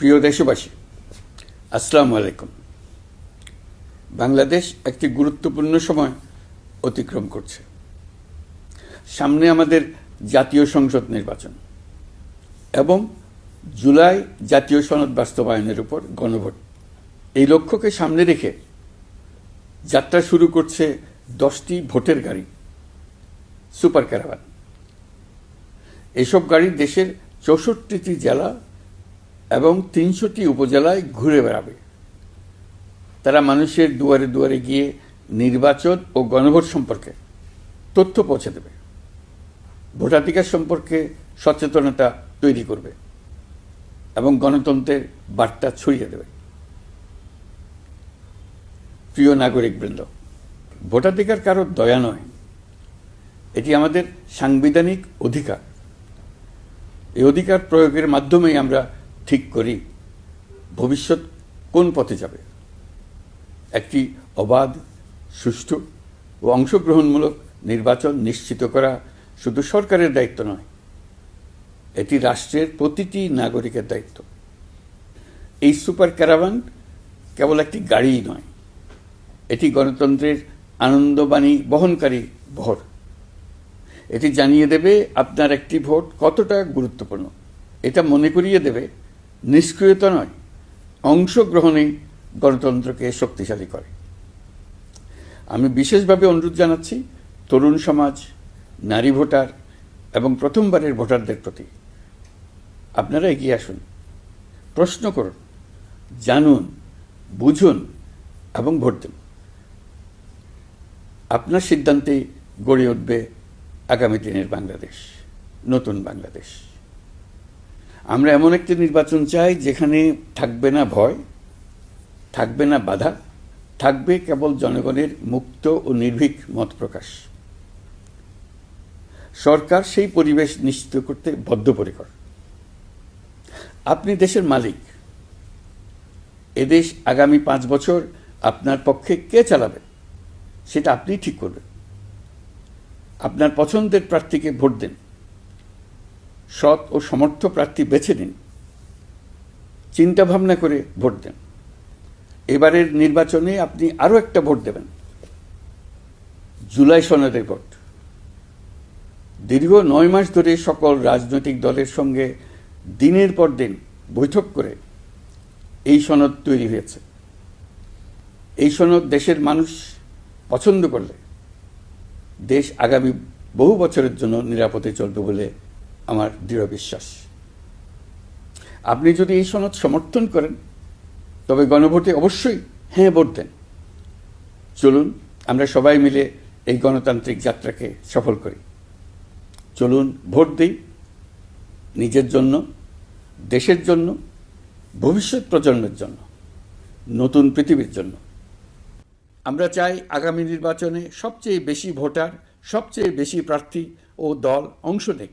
প্রিয় দেশবাসী, আসসালামু আলাইকুম। বাংলাদেশ একটি গুরুত্বপূর্ণ সময় অতিক্রম করছে। সামনে আমাদের জাতীয় সংসদ নির্বাচন এবং জুলাই জাতীয় সনদ বাস্তবায়নের উপর গণভোট। এই লক্ষ্যকে সামনে রেখে যাত্রা শুরু করছে দশটি ভোটের গাড়ি, সুপার ক্যারাভান এসব গাড়ি দেশের চৌষট্টিটি জেলা এবং তিনশোটি উপজেলায় ঘুরে বেড়াবে। তারা মানুষের দুয়ারে দুয়ারে গিয়ে নির্বাচন ও গণভোট সম্পর্কে তথ্য পৌঁছে দেবে। ভোটাধিকার সম্পর্কে সচেতনতা তৈরি করবে এবং গণতন্ত্রের বার্তা ছড়িয়ে দেবে। প্রিয় নাগরিকবৃন্দ, ভোটাধিকার কারও দয়া নয়। এটি আমাদের সাংবিধানিক অধিকার। এই অধিকার প্রয়োগের মাধ্যমেই আমরা ঠিক করি, ভবিষ্যৎ কোন পথে যাবে? একটি অবাধ, সুষ্ঠু ও অংশগ্রহণমূলক নির্বাচন নিশ্চিত করা শুধু সরকারের দায়িত্ব নয়, এটি রাষ্ট্রের প্রতিটি নাগরিকের দায়িত্ব। এই সুপার ক্যারাভান কেবল একটি গাড়িই নয়, এটি গণতন্ত্রের আনন্দবাণী বহনকারী ভোট এটি জানিয়ে দেবে আপনার একটি ভোট কতটা গুরুত্বপূর্ণ, এটা মনে করিয়ে দেবে নিষ্ক্রিয়তা নয় অংশগ্রহণে গণতন্ত্রকে শক্তিশালী করে। আমি বিশেষভাবে অনুরোধ জানাচ্ছি তরুণ সমাজ, নারী ভোটার এবং প্রথমবারের ভোটারদের প্রতি। আপনারা এগিয়ে আসুন, প্রশ্ন করুন, জানুন, বুঝুন এবং ভোট দিন। আপনার সিদ্ধান্তে গড়ে উঠবে আগামী দিনের বাংলাদেশ, নতুন বাংলাদেশ। আমরা এমন একটি নির্বাচন চাই যেখানে থাকবে না ভয়, থাকবে না বাধা, থাকবে কেবল জনগণের মুক্ত ও নির্ভীক মত প্রকাশ। সরকার সেই পরিবেশ নিশ্চিত করতে বদ্ধপরিকর। আপনি দেশের মালিক। এদেশ আগামী পাঁচ বছর আপনার পক্ষে কে চালাবে, সেটা আপনি ঠিক করবেন। আপনার পছন্দের প্রার্থীকে ভোট দেন। সৎ ও সমর্থ প্রার্থী বেছে নিন। চিন্তা ভাবনা করে ভোট দেন। এবারের নির্বাচনে আপনি আরও একটা ভোট দেবেন। জুলাই সনদের ভোট। দীর্ঘ নয় মাস ধরে সকল রাজনৈতিক দলের সঙ্গে দিনের পর দিন বৈঠক করে এই সনদ তৈরি হয়েছে। এই সনদ দেশের মানুষ পছন্দ করলে দেশ আগামী বহু বছরের জন্য নিরাপদে চলবে বলে আমার দৃঢ় বিশ্বাস। আপনি যদি এই সনদ সমর্থন করেন, তবে গণভোটে অবশ্যই হ্যাঁ ভোট দেন। চলুন, আমরা সবাই মিলে এই গণতান্ত্রিক যাত্রাকে সফল করি। চলুন, ভোট দিই নিজের জন্য, দেশের জন্য, ভবিষ্যৎ প্রজন্মের জন্য, নতুন পৃথিবীর জন্য। আমরা চাই আগামী নির্বাচনে সবচেয়ে বেশি ভোটার, সবচেয়ে বেশি প্রার্থী ও দল অংশ নেক।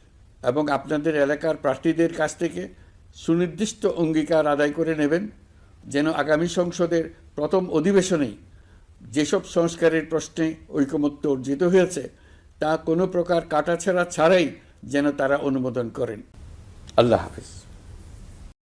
এবং আপনাদের এলাকার প্রার্থীদের কাছ থেকে সুনির্দিষ্ট অঙ্গীকার আদায় করে নেবেন, যেন আগামী সংসদের প্রথম অধিবেশনেই যেসব সংস্কারের প্রশ্নে ঐকমত্য অর্জিত হয়েছে, তা কোনো প্রকার কাটাছেড়া ছাড়াই যেন তারা অনুমোদন করেন। আল্লাহ হাফিজ।